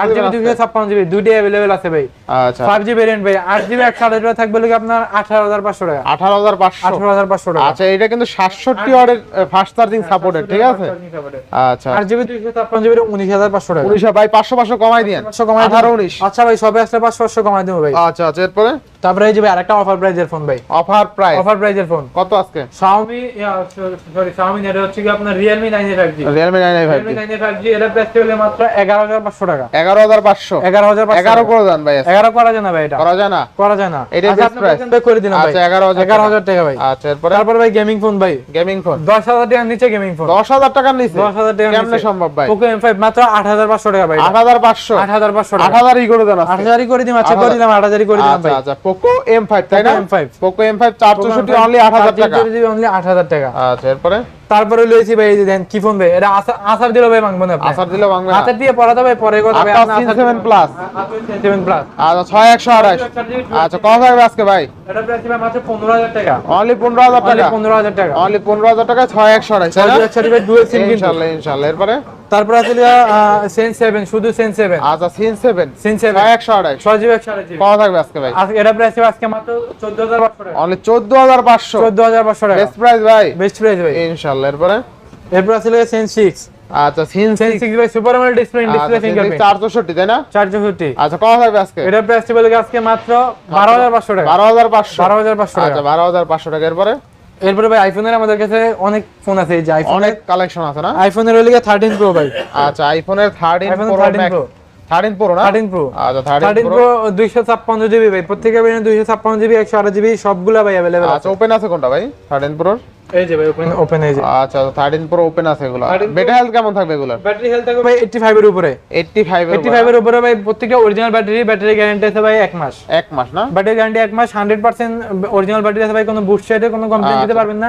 আট জিবি আজকে? ছাপ্পান্ন জিবি দুইটাই অ্যাভেলেবেল আছে ভাই। আচ্ছা। ফাইভ জি ভেরিয়েন্ট ভাই আট জিবি একশো আঠাশ জিবি থাকবে লোক আপনার আঠারো হাজার পাঁচশো টাকা। আঠারো হাজার পাঁচশো। আঠারো হাজার পাঁচশো টাকা। আচ্ছা এটা কিন্তু সাতষট্টি চার্জিং সাপোর্টেড ঠিক আছে? আচ্ছা। আট জিবি দুইশো ছাপ্পান্ন জিবি উনিশ হাজার পাঁচশো টাকা। উনিশ ভাই পাঁচশো পাঁচশো কমাই দিয়ে পাঁচশো কমাই আঠারো উনিশ। আচ্ছা ভাই সবে আসলে পাঁচশো পাঁচশো কমাই দেবো ভাই। আচ্ছা আচ্ছা এরপরে? তারপরে এই যে ভাই আরেকটা অফার প্রাইজের ফোন ভাই। অফার প্রাইস অফার প্রাইজের ফোন কত আজকে? Xiaomi সরি Xiaomi এটা হচ্ছে কি আপনার Realme 9A 5G Realme nine i five Realme 9A 5G এর প্রাইস হলো মাত্র 11500 টাকা। এগারো হাজার পাঁচশো। 11500 এগারো করে দেন ভাই 11 করা যায় না ভাই এটা। করা যায় না? করা যায় না। এটাই আচ্ছা, আপনি? বলছেন করে দিলাম ভাই? আচ্ছা এগারো হাজার 11000 টাকা ভাই। আচ্ছা এরপরে? তারপর ভাই গেমিং ফোন ভাই। গেমিং ফোন 10000 টাকার নিচে গেমিং ফোন দশ হাজার টাকার নিচে? 10000 টাকা কেমনে সম্ভব ভাই? Poco M5 মাত্র 8500 টাকা ভাই আট হাজার পাঁচশো। 8500 আট টাকা। হাজার ই করে দেন আজকে। 8000 করে দিলাম আচ্ছা করে দিলাম 8000 করে দিলাম আচ্ছা ভাই। আচ্ছা পোকো এম ফাইভ তাই না? Poco M5 Poco M five চার চৌষট্টি অনলি আট হাজার টাকা। অনলি 8000 টাকা। আচ্ছা এরপরে? তারপরে লইছি ভাই এই যে দেন কি ফোন ভাই? এটা আসার আসার দিল ভাই মাংবো না আপনি আসার দিলে বাংলা হাতের দিয়ে পড়াতে ভাই পরে কথা ভাই তিন সেভেন প্লাস সেভেন প্লাস আচ্ছা ছয় একশো আঠাশ। আচ্ছা কত থাকবে আজকে ভাই? এটা প্রাইস ভাই মাত্র পনেরো হাজার টাকা। অনলি পনেরো হাজার অনলি টাকা? পনেরো হাজার টাকা। অনলি পনেরো হাজার টাকা ছয় একশো আঠাশ তাই না? দুই ভাই ডুয়েল সিম কিন্তু ইনশাল্লাহ ইনশাল্লাহ। এরপরে? তারপর আছে সেন সেভেন শুধু সেন সেভেন আচ্ছা সিন সেভেন সিন সেভেন একশো আড়াই ছয় জিবি একশো জিবি। থাকবে আজকে ভাই? আজকে এটা প্রাইস আজকে মাত্র চোদ্দ হাজার পাঁচশো টাকা। অনলি চোদ্দ হাজার পাঁচশো। চোদ্দ হাজার পাঁচশো টাকা। বেস্ট প্রাইস ভাই। বেস্ট প্রাইস ভাই। ইনশাল্লাহ এরপরে? এরপর আছে সেন সিক্স আচ্ছা সিন সেন সিক্স ভাই super AMOLED display display fingerprint চার চৌষট্টি তাই না? চার চৌষট্টি আচ্ছা কত থাকবে আজকে? এটা প্রাইস ছিল আজকে মাত্র বারো হাজার পাঁচশো টাকা। বারো হাজার পাঁচশো। বারো হাজার পাঁচশো টাকা। আচ্ছা বারো হাজার পাঁচশো টাকা এরপরে? এরপরে ভাই আইফোনের আমাদের কাছে অনেক ফোন আছে এই যে আইফোন অনেক কালেকশন আছে না? আইফোনের হইলে থার্টিন প্রো ভাই। আচ্ছা আইফোনের thirteen iPhone pro 13 pro 13 pro না? থার্টিন প্রো আচ্ছা থার্টিন থার্টিন প্রো প্রো দুইশো ছাপ্পান্ন জিবি ভাই প্রত্যেকটা দুইশো ছাপ্পান্ন জিবি একশো আঠাশ জিবি সবগুলা ভাই অ্যাভেলেবেল আছে। ওপেন আছে কোনটা ভাই থার্টিন প্রোর এই যে ভাই ওপেন ওপেন এই যে। আচ্ছা থার্টিন প্রো ওপেন আছে এগুলো। 13 বেটা হেলথ কেমন থাকবে এগুলোর? ব্যাটারি হেলথ থাকবে ভাই এইটটি ফাইভের উপরে। এইটটি ফাইভ এইটটি ফাইভের উপরে ভাই প্রত্যেকটা অরিজিনাল ব্যাটারি ব্যাটারি গ্যারান্টি আছে ভাই এক মাস। এক মাস না? ব্যাটারি গ্যারান্টি এক মাস হান্ড্রেড পার্সেন্ট অরিজিনাল ব্যাটারি আছে ভাই কোনো বুস্ট সাইডে কোনো কমপ্লেন দিতে পারবেন না।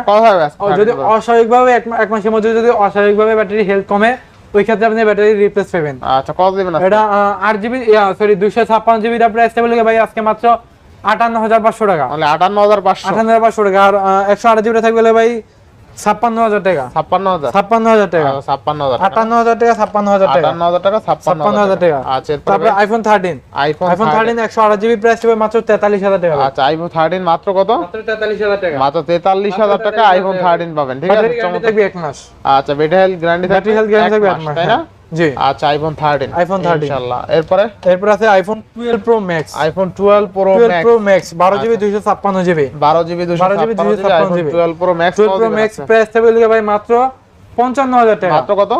যদি অস্বাভাবিকভাবে এক মা- এক মাসের মধ্যে যদি অস্বাভাবিকভাবে ব্যাটারি হেলথ কমে ওই ক্ষেত্রে আপনি ব্যাটারি রিপ্লেস পাবেন। আচ্ছা কত দিবেন এটা আট জিবি সরি দুইশো ছাপ্পান্ন জিবি প্রাইস বলে ভাই আজকে মাত্র আটান্ন হাজার পাঁচশো টাকা। আটান্ন হাজার পাঁচশো। আটান্ন হাজার পাঁচশো টাকা। আর একশো আট জিবি থাকবে ভাই ছাপ্পান্ন হাজার টাকা ছাপ্পান্ন হাজার ছাপ্পান্ন হাজার টাকা। ছাপ্পান্ন হাজার টাকা আটান্ন হাজার টাকা। ছাপ্পান্ন হাজার টাকা আটান্ন হাজার টাকা। ছাপ্পান্ন হাজার টাকা। আচ্ছা তারপরে iPhone thirteen iPhone iPhone thirteen একশো আট জিবি প্রাইস হবে মাত্র তেতাল্লিশ হাজার টাকা। আচ্ছা আইফোন থার্টিন মাত্র কত? মাত্র তেতাল্লিশ হাজার টাকা। মাত্র তেতাল্লিশ হাজার টাকা আইফোন থার্টিন পাবেন। ঠিক আছে চমৎকার। এক মাস। আচ্ছা ব্যাটারি হেলথ গ্যারান্টি থাকবে এক মাস তাই না? হ্যাঁ। জি। আচ্ছা আইফোন থার্টিন iPhone 13 ইনশাআল্লাহ। এরপরে? এরপর আছে iPhone twelve pro max iPhone twelve pro twelve max pro max বারো জিবি দুইশো ছাপ্পান্ন জিবি। বারো জিবি দুশো 12 GB ছাপ্পান্ন GB. IPhone GB twelve pro max twelve pro max price থাকবে ভাই মাত্র পঞ্চান্ন হাজার টাকা। মাত্র কত?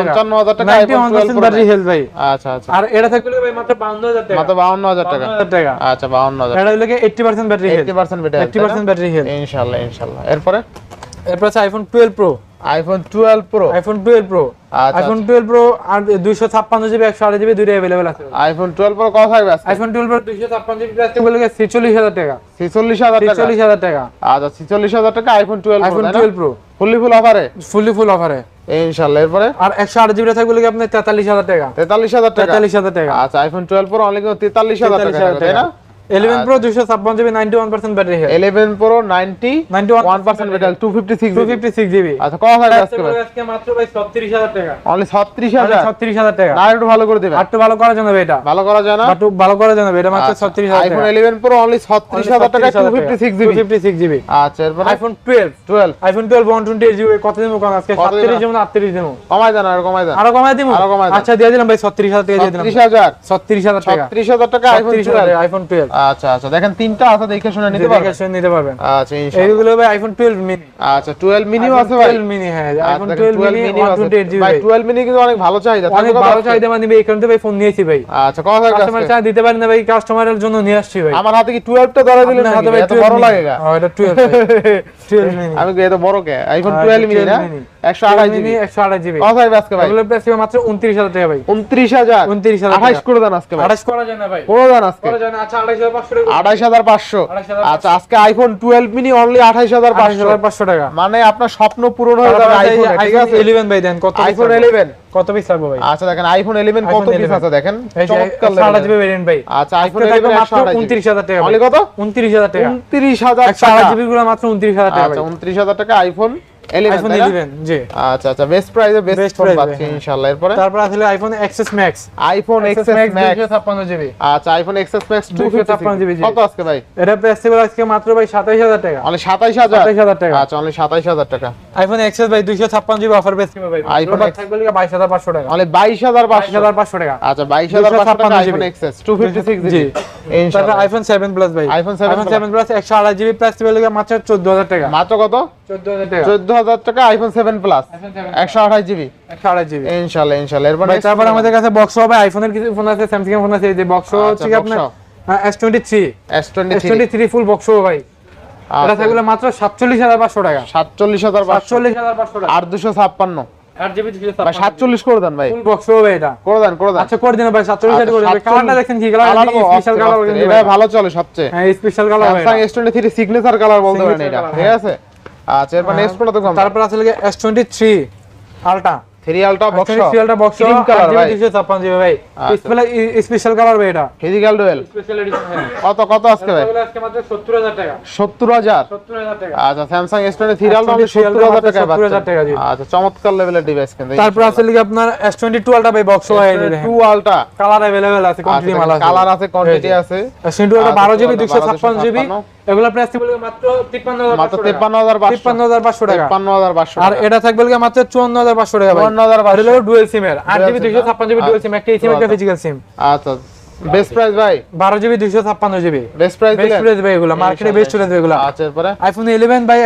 টাকা। 55,000 টাকা নাইনটি 12 ব্যাটারি হেলথ ভাই আচ্ছা আচ্ছা। আর এটা থাকবে ভাই মাত্র টাকা। মাত্র আচ্ছা বাউন্ন হাজার। এটা হলো eighty percent battery health eighty percent বেটা এইটটি পার্সেন্ট ব্যাটারি হেলথ ইনশাআল্লাহ ইনশাআল্লাহ। এরপরে? এরপর আছে iPhone twelve pro iPhone twelve pro iPhone twelve pro আচ্ছা, আইফোন টুয়েলভ প্রো আর দুইশো ছাপ্পান্ন জিবি একশো আট জিবি দুইটা অ্যাভেলেবেল আছে। আইফোন টুয়েলভ প্রো কত থাকবে আজকে? আইফোন টুয়েলভ প্রো দুইশো ছাপ্পান্ন জিবি প্রাইস থাকবে ছেচল্লিশ হাজার টাকা। ছিচল্লিশ হাজার টাকা? ছেচল্লিশ হাজার টাকা। আচ্ছা ছিচল্লিশ হাজার টাকা iPhone twelve iPhone twelve pro fully full অফারে ফুলি ফুল অফারে ইনশাআল্লাহ এরপরে? আর একশো আট জিবি থাকবে আপনার তেতাল্লিশ হাজার টাকা। তেতাল্লিশ হাজার টাকা? তেতাল্লিশ হাজার টাকা। আচ্ছা আইফোন টুয়েলভ প্রো অনলি তেতাল্লিশ হাজার টাকা তাই না? ইলেভেন প্রো দুইশো ছাপ্পান্ন GB ninety battery health eleven pro ninety ninety one percent বেটাল two fifty six two fifty আচ্ছা কত থাকবে আজকে আজকে মাত্র ভাই ছত্রিশ হাজার টাকা। অনলি ছত্রিশ হাজার? ছত্রিশ হাজার টাকা। না একটু ভালো করে দেবেন। একটু ভালো করা জানাবে এটা। ভালো করা যায় না ভালো করা জানাবে এটা মাত্র ছত্রিশ হাজার আইফোন টাকা। ইলেভেন অনলি ছত্রিশ হাজার টাকা। Two fifty six GB fifty six GB আচ্ছা এরপরে? IPhone twelve twelve iPhone twelve one twenty eight কত দিন কম? আজকে কত দিন? সাতত্রিশ যেমন কমাই দেন আর কমাই দেন। আরও কমাই দিব? আরও কমায় দেন। আচ্ছা দিয়ে দিলাম ভাই ছত্রিশ হাজার টাকা দিয়ে দিলাম। ছত্রিশ হাজার? ছত্রিশ হাজার টাকা। ছত্রিশ হাজার টাকা আইফোন ছত্রিশ হাজার আইফোন টুয়েলভ আচ্ছা আচ্ছা। দেখেন তিনটা আছে দেখে শুনে নিতে পারবেন? নিতে পারবেন। আচ্ছা এইগুলো ভাই আইফোন টুয়েলভ মিনি আচ্ছা টুয়েলভ মিনিও আছে ভাই? টুয়েলভ মিনি হ্যাঁ আইফোন 12 মিনি আছে। ভাই টুয়েলভ মিনি কিন্তু অনেক ভালো চাহিদা। অনেক ভালো চাহিদা মানে এই কারণে ভাই ফোন নিয়েছি ভাই। আচ্ছা থাকবে কাস্টমার আজকে? চা দিতে পারেন না ভাই কাস্টমারের জন্য নিয়ে আসছি ভাই। আমার হাতে কি টুয়েলভটা ধরে দিলেন হাতে ভাই এত বড় mini। লাগে গা? হ্যাঁ, এটা টুয়েলভ টুয়েলভ মিনি আমি এত বড় কে? আইফোন হ্যাঁ, টুয়েলভ মিনি 12 mini। একশো আঠাশ জিবি মিনি একশো আঠাশ জিবি কত থাকবে আজকে ভাই এগুলো প্রাইস ছিল মাত্র উনত্রিশ হাজার টাকা ভাই উনত্রিশ হাজার 29,000 আঠাইশ টাকা। করে দেন আজকে ভাই আঠাশ করা যায় না ভাই। করে দেন আজকে করা যায় না আচ্ছা আঠাশ হাজার পাঁচশো টাকা। আঠাইশ হাজার পাঁচশো। 28,500 আচ্ছা আইফোন টুয়েলভ মিনি অনলি আঠাইশ হাজার পাঁচশো। টাকা। মানে আপনার স্বপ্ন পূরণ হয়ে যাবে আইফোন ইলেভেন ভাই দেন কত আইফোন ইলেভেন কত পিস লাগবে ভাই? আচ্ছা দেখেন আইফোন ইলেভেন কত iPhone পিস আছে দেখেন? চমৎকার এর। ভেরিয়েন্ট ভাই। আচ্ছা আইফোন আজকে থাকবে ইলেভেন মাত্র উনত্রিশ হাজার টাকা অনলি কত? উনত্রিশ হাজার টাকা। উনত্রিশ হাজার একশো আঠাশ জিবি গুলো মাত্র উনত্রিশ হাজার টাকা আচ্ছা ভাই। উনত্রিশ হাজার টাকা আইফোন আইফোন ইলেভেন জি। আচ্ছা আচ্ছা বেস্ট প্রাইসে বেস্ট ফোন পাচ্ছি। ইনশাআল্লাহ এরপরে? তারপর আসলে iPhone XS max iPhone XS max দুইশো ছাপ্পান্ন GB iPhone XS max 256 GB কত আজকে ভাই? এটা প্রাইস ছিল আজকে মাত্র ভাই সাতাইশ হাজার টাকা। অনলি 27000 সাতাইশ হাজার টাকা। আচ্ছা অনলি 27000 টাকা। আইফোন এক্সএস ভাই জিবি অফার আইফোন থাকবে বাইশ হাজার পাঁচশো টাকা। অনলি 22500 হাজার পাঁচশো। টাকা। আচ্ছা 22500 টাকা 256 আইফোন এক্সএস 256 জিবি ইনশাআল্লাহ। আইফোন সেভেন প্লাস ভাই। iPhone 7 iPhone plus GB price ছিল মাত্র চোদ্দ হাজার টাকা। মাত্র কত? চোদ্দ হাজার টাকা। 14000 টাকা আইফোন 7 প্লাস 7 128 জিবি একশো আঠাশ জিবি এরপর তারপর আমাদের কাছে বক্স হবে আইফোনের কিছু ফোন আছে স্যামসাং ফোন আছে এই যে বক্স আচ্ছা, হচ্ছে আপনার? S twenty three S S23 twenty three full box ভাই। এটা থাকলে মাত্র সাতচল্লিশ হাজার পাঁচশো টাকা। 47500 সাতচল্লিশ হাজার পাঁচশো টাকা। আর 256 আট জিবি ভাই 47 করে দেন ভাই। বক্স হবে এটা। করে দেন করে দেন। আচ্ছা করে দিন ভাই সাতচল্লিশ করে দিন। কালারটা দেখেন কি কালার কালার স্পেশাল কালার ভালো চলে সবচেয়ে। হ্যাঁ special colour Samsung S23 signature colour বলতে পারেন Signature এটা। ঠিক আছে? আচ্ছা এরপর নেক্সট কোনটা তারপর আছে থ্রি আলটা থ্রি আলটা বক্স সিরিয়ালটা বক্স ক্রিম কালার ভাই। দুশো ছাপ্পান্ন জিবি ভাই। আচ্ছা। স্পেশাল কালার ভাই এটা। ফিজিক্যাল ডুয়েল স্পেশাল এডিশন হ্যাঁ। কত কত আজকে ভাই? আজকে মাত্র সত্তর হাজার টাকা। সত্তর হাজার? সত্তর হাজার টাকা। আচ্ছা আলটা S23 সত্তর হাজার টাকা 70,000 টাকা জি। আচ্ছা চমৎকার লেভেলের ডিভাইস কিন্তু। তারপর আছে লিখে আপনার এস টোয়েন্টি টুয়েলটা ভাই box two ultra colour available আছে কোয়ান্টিটি মাল আছে। কালার আছে কোয়ান্টিটি আছে। সিন্টু একটা আচ্ছা, বারো জিবি 12 দুশো জিবি 256 এগুলো প্রাইস থাকবে মাত্র মাত্র টাকা। তেপ্পান্ন হাজার পাঁচশো আর এটা থাকবে মাত্র টাকা ভাই। জিবি জিবি ডুয়েল সিম একটা সিম একটা ফিজিক্যাল সিম আচ্ছা। বেস্ট প্রাইস ভাই? বারো জিবি দুশো ছাপ্পান্ন GB. Best price best price ভাই এগুলো মার্কেটে বেস্ট চলে এগুলো আচ্ছা এরপরে? IPhone eleven by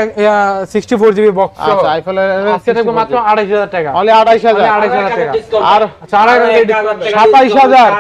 sixty four GB box আচ্ছা আইফোন আজকে থাকবে মাত্র আড়াইশ হাজার টাকা। অনলি আড়াইশ হাজার। আড়াইশ হাজার টাকা। আর আচ্ছা আড়াই হাজার সাতাইশ হাজার।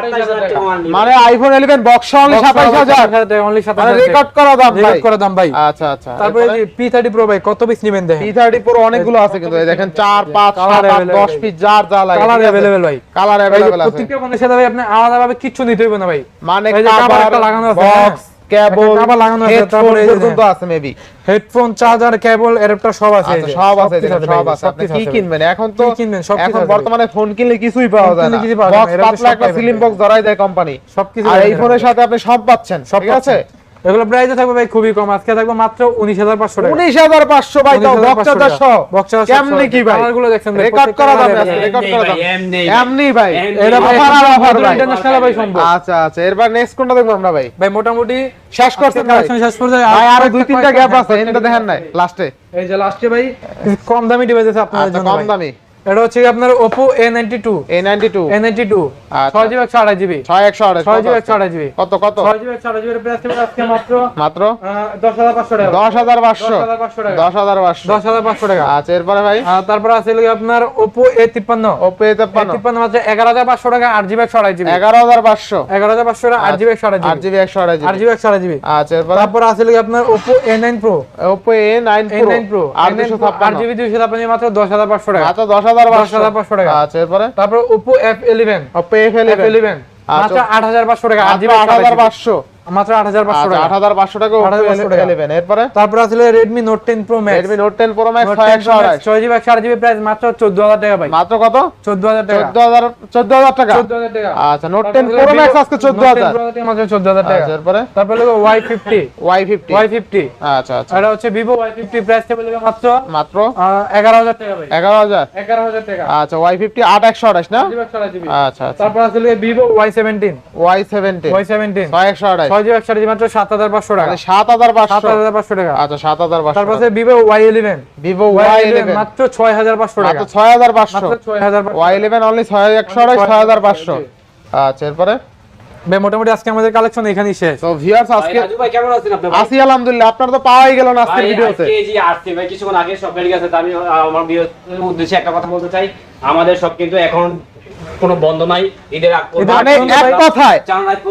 মানে আইফোন ইলেভেন বক্স অনলি সাতাইশ হাজার। অনলি মানে সাতাইশ রেকর্ড করা দাম ভাই। রেকর্ড করে দাম ভাই। আচ্ছা আচ্ছা। তারপরে পি থার্টি প্রো ভাই কত পিস নেবেন দেখেন? টি থার্টি প্রো অনেকগুলো আছে কিন্তু এই দেখেন চার পাঁচ Colour সাত আট available দশ পিস যার যা লাগে কালার অ্যাভেলেবেল ভাই। কালার ভাই, অ্যাভেলেবেল আছে। প্রত্যেকটা ফোনের সাথে ভাই আপনি আলাদা ভাবে কিচ্ছু নিতে না ভাই। মানে কভার একটা লাগানো আছে, বক্স কেবল কভার লাগানো আছে, হেডফোন পর্যন্ত আছে maybe headphone charger cable adapter সব আছে সব আছে সব আছে আপনি কি কিনবেন? এখন তো কিনবেন? সব এখন বর্তমানে ফোন কিনলে কিছুই পাওয়া যায় না। বক্স এরা তো পাতলা একটা পাবেন। সিলিং বক্স ধরাই দেয় কোম্পানি সবকিছু আর এই ফোনের সাথে আপনি সব পাচ্ছেন সব আছে? এগুলো প্রাইসে থাকবে ভাই খুবই কম। আজকে থাকবে মাত্র উনিশ হাজার পাঁচশো টাকা। উনিশ হাজার পাঁচশো ভাই তাও 19,500 বক্স চার্জার সহ। বক্স চার্জার কি ভাই? কালারগুলো দেখছেন রেকর্ড করা দাম আছে রেকর্ড করা দাম। এমনি এমনি ভাই এটা অফার আর অফার ভাই। ইন্টারন্যাশনাল ভাই সম্ভব। আচ্ছা আচ্ছা এরপর নেক্সট কোনটা দেখব আমরা ভাই? ভাই মোটামুটি শেষ করছেন কালেকশন শেষ পর্যায়ে ভাই আরও দুই তিনটা গ্যাপ আছে এটা দেখেন নাই লাস্টে এই যে লাস্টে ভাই কম দামি ডিভাইস আছে আপনাদের আচ্ছা জন্য কম দামি। এটা হচ্ছে আপনার Oppo A92 এ নাইনটি টু A92 আচ্ছা। 6 জিবি 128 জিবি ছয় একশো আড়াইশ 6 জিবি 128 জিবি কত কত? 6 জিবি 128 জিবি প্রাইস থাকবে আজকে মাত্র মাত্র? 10500 টাকা। দশ হাজার পাঁচশো। 10500 হাজার পাঁচশো 10500 টাকা। আচ্ছা এরপরে ভাই? তারপর আছে হলো আপনার Oppo A53 ওপো এ তেপ্পান্ন। A53 মাত্র 11500 টাকা 8 জিবি 128 জিবি এগারো হাজার পাঁচশো। 11500 টাকা 8 জিবি 128 আট জিবি জিবি একশো আড়াই 8 জিবি জিবি 128 জিবি আচ্ছা এরপরে? তারপর আছে হলো আপনার Oppo A9 Pro nine A9 Pro আর A9 Pro 8 ছাপ্পান্ন জিবি 256 মাত্র 10500 টাকা। আচ্ছা দশ হাজার পাঁচশো 10,500 টাকা। আচ্ছা এরপরে? তারপর Oppo F11 Oppo F F11 মাত্র 8500 টাকা। 8 মাত্র 8500 আচ্ছা টাকা। আট হাজার পাঁচশো টাকা ওপো 8,500 টাকা। ইলেভেন এরপরে? তারপর আছে Redmi Note 10 Pro Max max Note ছয় 10 একশো Pro Max আড়াইশ। 6 জিবি প্রাইস মাত্র 14000 টাকা ভাই। মাত্র কত? 14000 টাকা। চোদ্দ হাজার চোদ্দ হাজার টাকা? 14000 টাকা। আচ্ছা আজকে মাত্র 14000 টাকা আচ্ছা এরপরে? তারপর হলো Y50 Y50 আচ্ছা আচ্ছা। এটা হচ্ছে Vivo Y50 প্রাইস থাকবে মাত্র মাত্র? আহ, 11000 টাকা ভাই। এগারো হাজার? 11000 টাকা। আচ্ছা ওয়াই ফিফটি আট একশো আঠাশ না? 6 জিবি 128 জিবি আচ্ছা আচ্ছা। তারপর আছে Vivo Y17 Y seventy Y17 ছয় একশো আঠাশ 6 জিবি 128 জিবি মাত্র 7500 টাকা। মানে সাত হাজার পাঁচশো। টাকা। আচ্ছা সাত হাজার তারপর পাঁচশো আছে Vivo Y11 Vivo Y eleven মাত্র 6500 টাকা। ছয় হাজার পাঁচশো। মাত্র 6500 ওয়াই ইলেভেন অনলি ছয় একশো আঠাশ ছয় হাজার পাঁচশো। আচ্ছা এরপরে? ভাই মোটামুটি আজকে আমাদের কালেকশন এখানেই শেষ। তো ভিউয়ার্স আজকে রাজু ভাই কেমন আছেন আপনি? আসি আলহামদুলিল্লাহ। আপনার তো পাওয়াই গেল না আজকের ভিডিওতে আজকে এই আসছে ভাই কিছুক্ষণ আগে সব বেরিয়ে গেছে আমি আমার বিয়ের উদ্দেশ্যে একটা কথা বলতে চাই। আমাদের সব কিন্তু এখন কোনো বন্ধ নাই ঈদের আগ মানে এক কথায়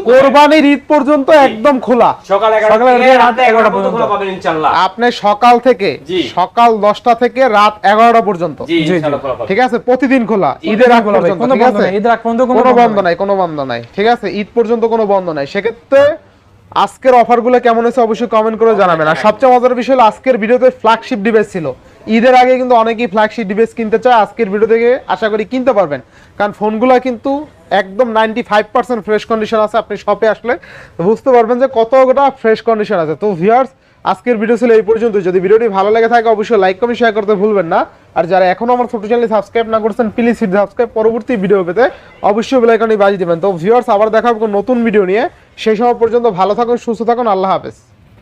কোরবানির ঈদ পর্যন্ত একদম খোলা। সকাল এগারোটা সকাল থেকে থেকে রাত রাত 11টা পর্যন্ত। পাবেন ইনশাল্লাহ আপনি সকাল থেকে সকাল দশটা থেকে রাত এগারোটা পর্যন্ত। ঠিক আছে? প্রতিদিন খোলা। ঈদের আগ পর্যন্ত কোনো ঠিক বন্ধ আছে? নাই ঈদের আগ পর্যন্ত কোনো বন্ধ নাই। কোনো বন্ধ নাই। ঠিক আছে? ঈদ পর্যন্ত কোনো বন্ধ নাই। সেক্ষেত্রে আজকের অফারগুলো কেমন হয়েছে অবশ্যই কমেন্ট করে জানাবেন। আর সবচেয়ে মজার বিষয় হলো আজকের ভিডিওতে ফ্ল্যাগশিপ ডিভাইস ছিল। ঈদের আগে কিন্তু অনেকেই ফ্ল্যাগশিপ ডিভাইস কিনতে চায়, আজকের ভিডিও থেকে আশা করি কিনতে পারবেন। কারণ ফোনগুলো কিন্তু একদম ninety five percent fresh condition আছে, আপনি শপে আসলে বুঝতে পারবেন যে কতটা ফ্রেশ কন্ডিশন আছে। তো ভিউয়ার্স আজকের ভিডিও ছিল এই পর্যন্ত যদি ভিডিওটি ভালো লেগে থাকে, অবশ্যই লাইক কমেন্ট শেয়ার করতে ভুলবেন না। আর যারা এখনও আমার ছোট চ্যানেল সাবস্ক্রাইব না করছেন প্লিজ সাবস্ক্রাইব পরবর্তী ভিডিও পেতে অবশ্যই বেল আইকনটি বাজিয়ে দিবেন। তো ভিউয়ার্স আবার দেখা হবে নতুন ভিডিও নিয়ে। সেই সময় পর্যন্ত ভালো থাকুন, সুস্থ থাকুন, আল্লাহ হাফেজ।